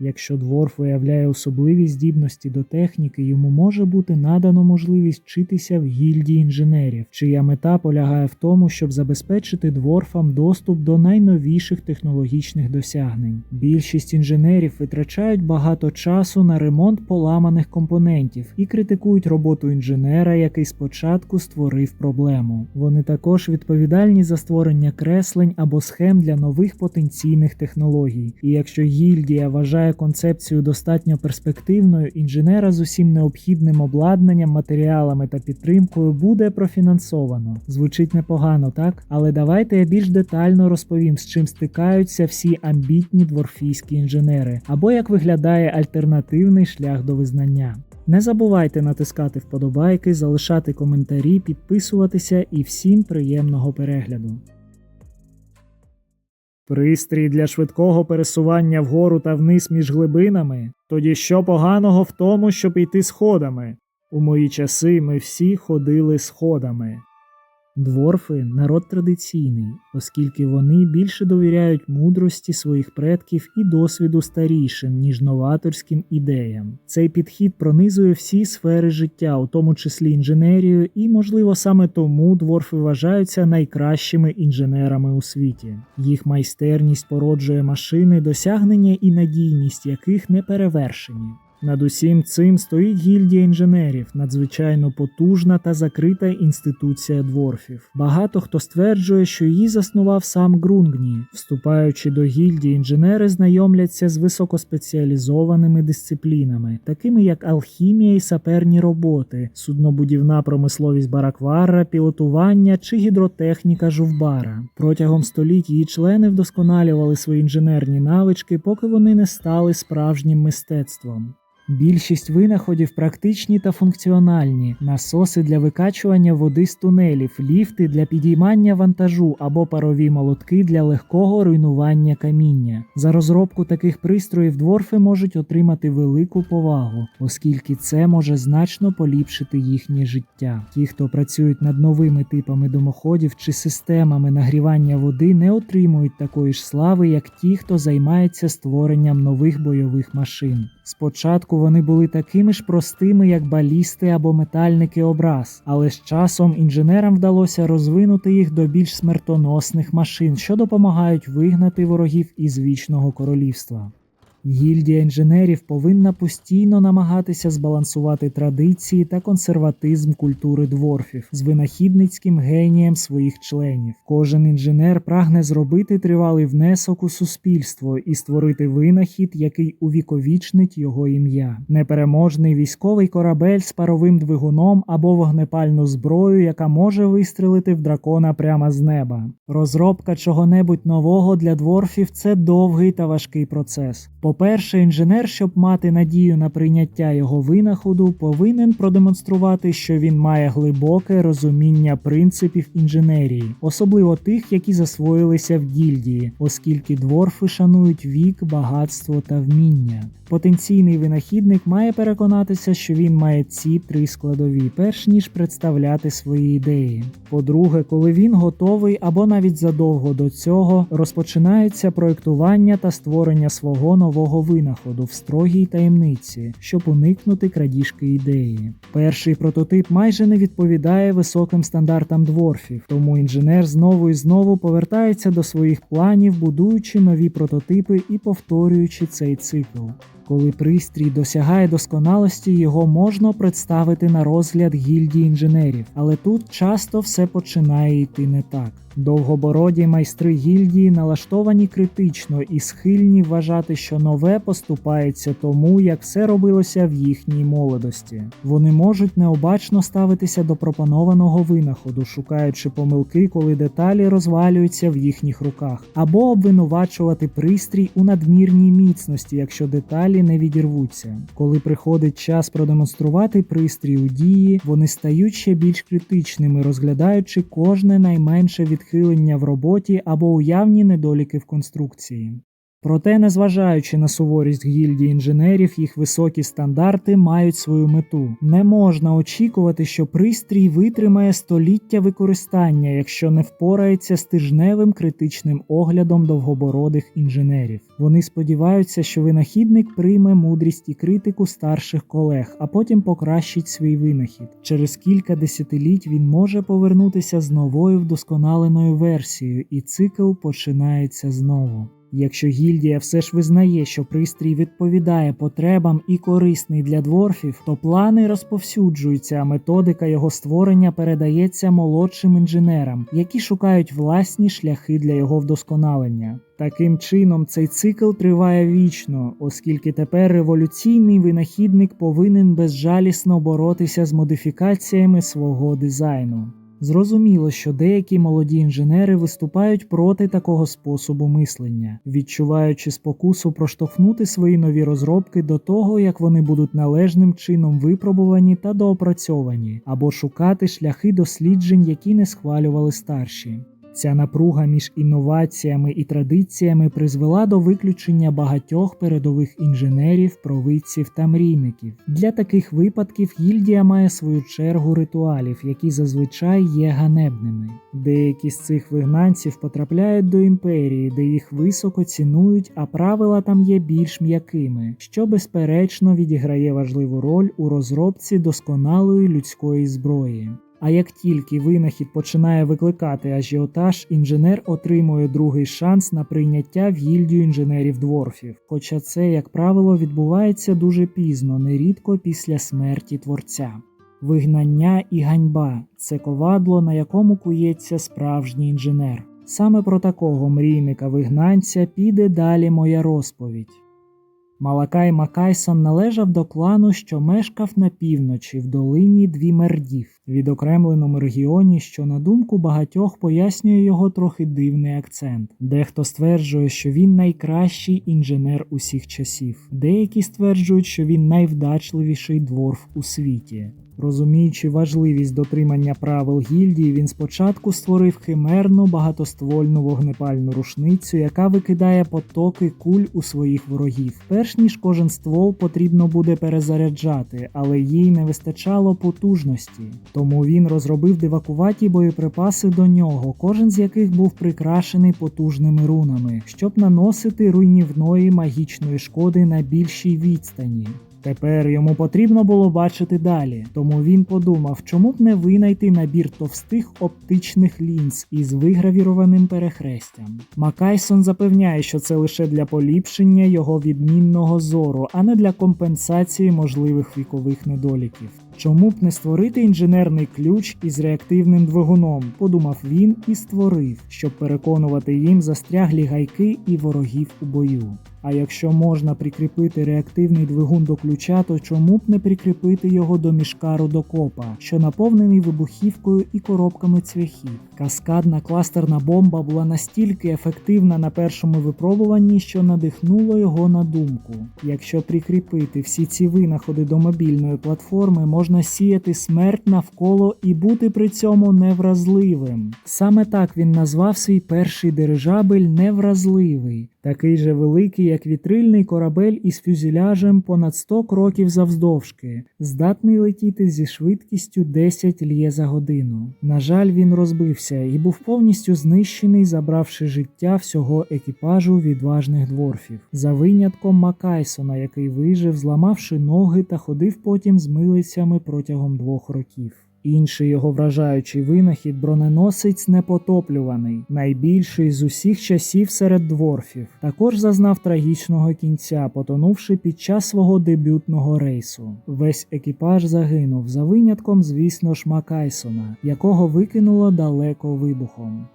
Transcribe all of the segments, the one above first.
Якщо дворф виявляє особливі здібності до техніки, йому може бути надано можливість вчитися в гільдії інженерів, чия мета полягає в тому, щоб забезпечити дворфам доступ до найновіших технологічних досягнень. Більшість інженерів витрачають багато часу на ремонт поламаних компонентів і критикують роботу інженера, який спочатку створив проблему. Вони також відповідальні за створення креслень або схем для нових потенційних технологій. І якщо гільдія вважає концепцію достатньо перспективною, інженера з усім необхідним обладнанням, матеріалами та підтримкою буде профінансовано. Звучить непогано, так? Але давайте я більш детально розповім, з чим стикаються всі амбітні дворфійські інженери, або як виглядає альтернативний шлях до визнання. Не забувайте натискати вподобайки, залишати коментарі, підписуватися і всім приємного перегляду. Пристрій для швидкого пересування вгору та вниз між глибинами. Тоді що поганого в тому, щоб йти сходами? У мої часи ми всі ходили сходами. Дворфи народ традиційний, оскільки вони більше довіряють мудрості своїх предків і досвіду старішим, ніж новаторським ідеям. Цей підхід пронизує всі сфери життя, у тому числі інженерію, і, можливо, саме тому дворфи вважаються найкращими інженерами у світі. Їх майстерність породжує машини, досягнення і надійність яких не перевершені. Над усім цим стоїть гільдія інженерів, надзвичайно потужна та закрита інституція дворфів. Багато хто стверджує, що її заснував сам Грунгні. Вступаючи до гільдії, інженери знайомляться з високоспеціалізованими дисциплінами, такими як алхімія і саперні роботи, суднобудівна промисловість бараквара, пілотування чи гідротехніка жувбара. Протягом століть її члени вдосконалювали свої інженерні навички, поки вони не стали справжнім мистецтвом. Більшість винаходів практичні та функціональні: насоси для викачування води з тунелів, ліфти для підіймання вантажу або парові молотки для легкого руйнування каміння. За розробку таких пристроїв дворфи можуть отримати велику повагу, оскільки це може значно поліпшити їхнє життя. Ті, хто працюють над новими типами домоходів чи системами нагрівання води, не отримують такої ж слави, як ті, хто займається створенням нових бойових машин. Спочатку вони були такими ж простими, як балісти або метальники образ, але з часом інженерам вдалося розвинути їх до більш смертоносних машин, що допомагають вигнати ворогів із вічного королівства. Гільдія інженерів повинна постійно намагатися збалансувати традиції та консерватизм культури дворфів з винахідницьким генієм своїх членів. Кожен інженер прагне зробити тривалий внесок у суспільство і створити винахід, який увіковічнить його ім'я. Непереможний військовий корабель з паровим двигуном або вогнепальну зброю, яка може вистрелити в дракона прямо з неба. Розробка чого-небудь нового для дворфів це довгий та важкий процес. По-перше, інженер, щоб мати надію на прийняття його винаходу, повинен продемонструвати, що він має глибоке розуміння принципів інженерії, особливо тих, які засвоїлися в гільдії, оскільки дворфи шанують вік, багатство та вміння. Потенційний винахідник має переконатися, що він має ці три складові, перш ніж представляти свої ідеї. По-друге, коли він готовий або навіть задовго до цього розпочинається проектування та створення свого нового винаходу в строгій таємниці, щоб уникнути крадіжки ідеї. Перший прототип майже не відповідає високим стандартам дворфів, тому інженер знову і знову повертається до своїх планів, будуючи нові прототипи і повторюючи цей цикл. Коли пристрій досягає досконалості, його можна представити на розгляд гільдії інженерів, але тут часто все починає йти не так. Довгобороді майстри гільдії налаштовані критично і схильні вважати, що нове поступається тому, як все робилося в їхній молодості. Вони можуть необачно ставитися до пропонованого винаходу, шукаючи помилки, коли деталі розвалюються в їхніх руках, або обвинувачувати пристрій у надмірній міцності, якщо деталі не відірвуться. Коли приходить час продемонструвати пристрій у дії, вони стають ще більш критичними, розглядаючи кожне найменше відхилення в роботі або уявні недоліки в конструкції. Проте, незважаючи на суворість гільдії інженерів, їх високі стандарти мають свою мету. Не можна очікувати, що пристрій витримає століття використання, якщо не впорається з тижневим критичним оглядом довгобородих інженерів. Вони сподіваються, що винахідник прийме мудрість і критику старших колег, а потім покращить свій винахід. Через кілька десятиліть він може повернутися з новою вдосконаленою версією, і цикл починається знову. Якщо гільдія все ж визнає, що пристрій відповідає потребам і корисний для дворфів, то плани розповсюджуються, а методика його створення передається молодшим інженерам, які шукають власні шляхи для його вдосконалення. Таким чином, цей цикл триває вічно, оскільки тепер революційний винахідник повинен безжалісно боротися з модифікаціями свого дизайну. Зрозуміло, що деякі молоді інженери виступають проти такого способу мислення, відчуваючи спокусу проштовхнути свої нові розробки до того, як вони будуть належним чином випробувані та доопрацьовані, або шукати шляхи досліджень, які не схвалювали старші. Ця напруга між інноваціями і традиціями призвела до виключення багатьох передових інженерів, провидців та мрійників. Для таких випадків гільдія має свою чергу ритуалів, які зазвичай є ганебними. Деякі з цих вигнанців потрапляють до імперії, де їх високо цінують, а правила там є більш м'якими, що безперечно відіграє важливу роль у розробці досконалої людської зброї. А як тільки винахід починає викликати ажіотаж, інженер отримує другий шанс на прийняття в гільдію інженерів дворфів. Хоча це, як правило, відбувається дуже пізно, нерідко після смерті творця. Вигнання і ганьба це ковадло, на якому кується справжній інженер. Саме про такого мрійника вигнанця піде далі моя розповідь. Малакай Макайсон належав до клану, що мешкав на півночі в долині Двімердів, відокремленому регіоні, що, на думку багатьох, пояснює його трохи дивний акцент. Дехто стверджує, що він найкращий інженер усіх часів, деякі стверджують, що він найвдачливіший дворф у світі. Розуміючи важливість дотримання правил гільдії, він спочатку створив химерну багатоствольну вогнепальну рушницю, яка викидає потоки куль у своїх ворогів. Перш ніж кожен ствол потрібно буде перезаряджати, але їй не вистачало потужності. Тому він розробив дивакуваті боєприпаси до нього, кожен з яких був прикрашений потужними рунами, щоб наносити руйнівної магічної шкоди на більшій відстані. Тепер йому потрібно було бачити далі, тому він подумав, чому б не винайти набір товстих оптичних лінз із вигравірованим перехрестям. Макайсон запевняє, що це лише для поліпшення його відмінного зору, а не для компенсації можливих вікових недоліків. Чому б не створити інженерний ключ із реактивним двигуном, подумав він і створив, щоб переконувати їм застряглі гайки і ворогів у бою. А якщо можна прикріпити реактивний двигун до ключа, то чому б не прикріпити його до мішка рудокопа, що наповнений вибухівкою і коробками цвяхів? Каскадна кластерна бомба була настільки ефективна на першому випробуванні, що надихнуло його на думку. Якщо прикріпити всі ці винаходи до мобільної платформи, можна сіяти смерть навколо і бути при цьому невразливим. Саме так він назвав свій перший дирижабель невразливий, такий же великий, як вітрильний корабель із фюзеляжем понад 100 кроків завздовжки, здатний летіти зі швидкістю 10 лє за годину. На жаль, він розбився і був повністю знищений, забравши життя всього екіпажу відважних дворфів, за винятком Макайсона, який вижив, зламавши ноги та ходив потім з милицями протягом двох років. Інший його вражаючий винахід броненосець непотоплюваний, найбільший з усіх часів серед дворфів. Також зазнав трагічного кінця, потонувши під час свого дебютного рейсу. Весь екіпаж загинув за винятком, звісно ж, Макайсона, якого викинуло далеко вибухом.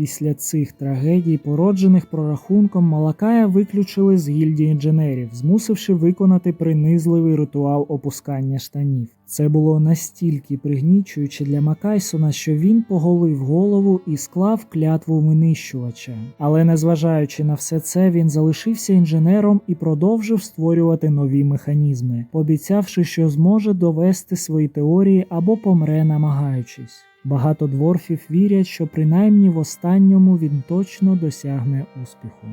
Після цих трагедій, породжених прорахунком, Малакая виключили з гільдії інженерів, змусивши виконати принизливий ритуал опускання штанів. Це було настільки пригнічуюче для Макайсона, що він поголив голову і склав клятву винищувача. Але незважаючи на все це, він залишився інженером і продовжив створювати нові механізми, пообіцявши, що зможе довести свої теорії або помре, намагаючись. Багато дворфів вірять, що принаймні в останньому він точно досягне успіху.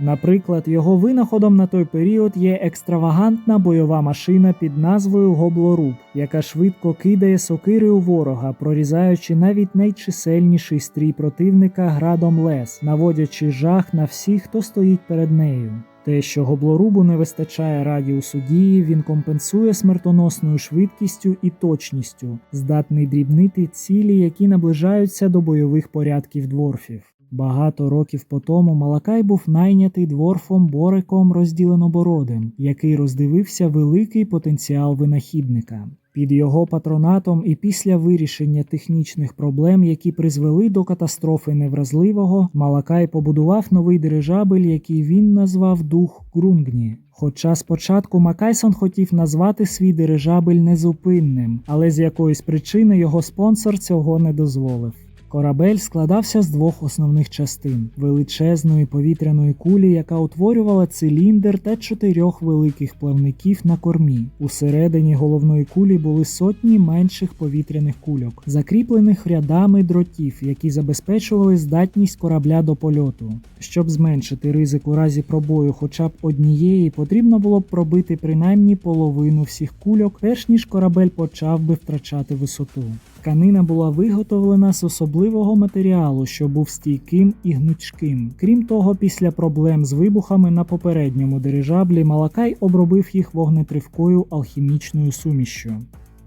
Наприклад, його винаходом на той період є екстравагантна бойова машина під назвою Гоблоруб, яка швидко кидає сокири у ворога, прорізаючи навіть найчисельніший стрій противника градом лес, наводячи жах на всіх, хто стоїть перед нею. Те, що гоблорубу не вистачає радіусу дії, він компенсує смертоносною швидкістю і точністю, здатний дрібнити цілі, які наближаються до бойових порядків дворфів. Багато років по тому Малакай був найнятий дворфом Бориком розділенобородим, який роздивився великий потенціал винахідника. Під його патронатом і після вирішення технічних проблем, які призвели до катастрофи невразливого, Малакай побудував новий дирижабель, який він назвав дух Грунгні. Хоча спочатку Макайсон хотів назвати свій дирижабель незупинним, але з якоїсь причини його спонсор цього не дозволив. Корабель складався з двох основних частин: величезної повітряної кулі, яка утворювала циліндр та чотирьох великих плавників на кормі. Усередині головної кулі були сотні менших повітряних кульок, закріплених рядами дротів, які забезпечували здатність корабля до польоту. Щоб зменшити ризик у разі пробою хоча б однієї, потрібно було б пробити принаймні половину всіх кульок, перш ніж корабель почав би втрачати висоту. Тканина була виготовлена з особливого матеріалу, що був стійким і гнучким. Крім того, після проблем з вибухами на попередньому дирижаблі Малакай обробив їх вогнетривкою алхімічною сумішшю.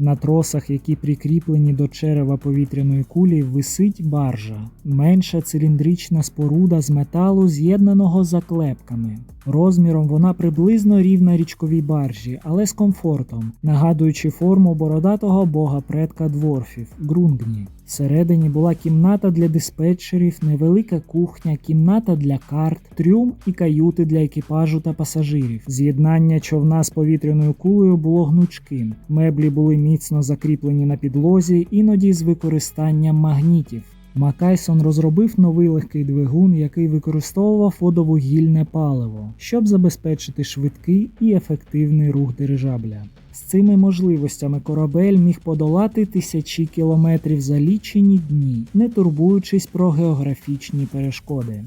На тросах, які прикріплені до черева повітряної кулі, висить баржа, менша циліндрична споруда з металу, з'єднаного заклепками. Розміром вона приблизно рівна річковій баржі, але з комфортом, нагадуючи форму бородатого бога предка дворфів Грунгні. Всередині була кімната для диспетчерів, невелика кухня, кімната для карт, трюм і каюти для екіпажу та пасажирів. З'єднання човна з повітряною кулею було гнучким. Меблі були міцно закріплені на підлозі, іноді з використанням магнітів. Макайсон розробив новий легкий двигун, який використовував водовугільне паливо, щоб забезпечити швидкий і ефективний рух дирижабля. З цими можливостями корабель міг подолати тисячі кілометрів за лічені дні, не турбуючись про географічні перешкоди.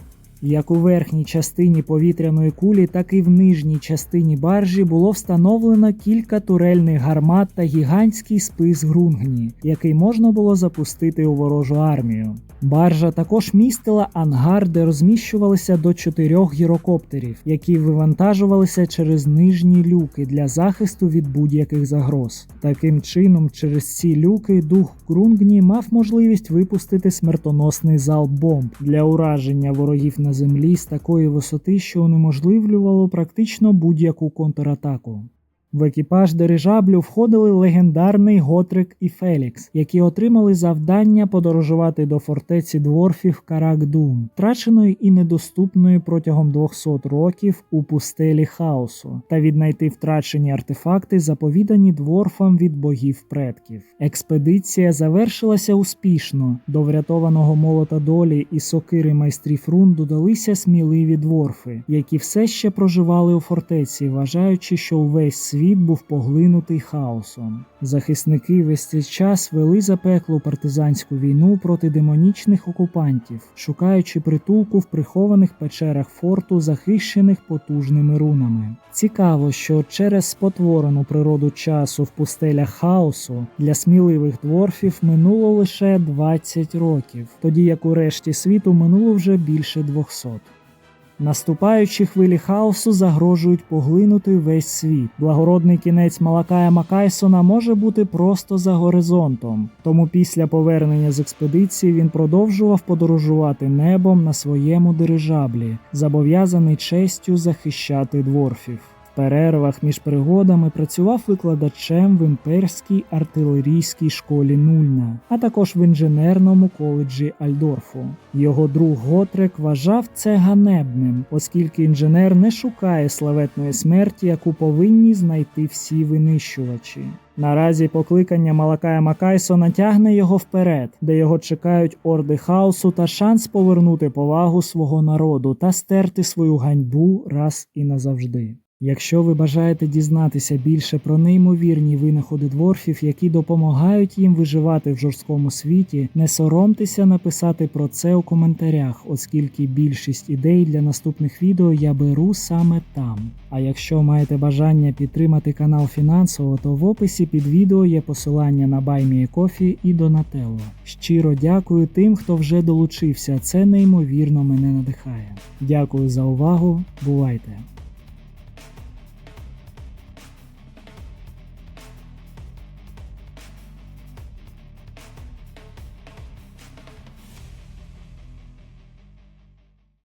Як у верхній частині повітряної кулі, так і в нижній частині баржі було встановлено кілька турельних гармат та гігантський спис Грунгні, який можна було запустити у ворожу армію. Баржа також містила ангар, де розміщувалися до чотирьох гірокоптерів, які вивантажувалися через нижні люки для захисту від будь-яких загроз. Таким чином, через ці люки дух Грунгні мав можливість випустити смертоносний залп бомб для ураження ворогів на землі з такої висоти, що унеможливлювало практично будь-яку контратаку. В екіпаж дирижаблю входили легендарний Готрик і Фелікс, які отримали завдання подорожувати до фортеці дворфів Карак-Дум, втраченої і недоступної протягом 200 років у пустелі хаосу, та віднайти втрачені артефакти, заповідані дворфам від богів предків. Експедиція завершилася успішно. До врятованого молота долі і сокири майстрів рун додалися сміливі дворфи, які все ще проживали у фортеці, вважаючи, що увесь світ світ був поглинутий хаосом. Захисники весь цей час вели запеклу партизанську війну проти демонічних окупантів, шукаючи притулку в прихованих печерах форту, захищених потужними рунами. Цікаво, що через спотворену природу часу в пустелях хаосу для сміливих дворфів минуло лише 20 років, тоді як у решті світу минуло вже більше 200. Наступаючі хвилі хаосу загрожують поглинути весь світ. Благородний кінець Малакая Макайсона може бути просто за горизонтом. Тому після повернення з експедиції він продовжував подорожувати небом на своєму дирижаблі, зобов'язаний честю захищати дворфів. Перервах між пригодами працював викладачем в імперській артилерійській школі Нульна, а також в інженерному коледжі Альдорфу. Його друг Готрек вважав це ганебним, оскільки інженер не шукає славетної смерті, яку повинні знайти всі винищувачі. Наразі покликання Малакая Макайсона тягне його вперед, де його чекають орди хаосу та шанс повернути повагу свого народу та стерти свою ганьбу раз і назавжди. Якщо ви бажаєте дізнатися більше про неймовірні винаходи дворфів, які допомагають їм виживати в жорсткому світі, не соромтеся написати про це у коментарях, оскільки більшість ідей для наступних відео я беру саме там. А якщо маєте бажання підтримати канал фінансово, то в описі під відео є посилання на BuyMeACoffee і Donatello. Щиро дякую тим, хто вже долучився. Це неймовірно мене надихає. Дякую за увагу. Бувайте!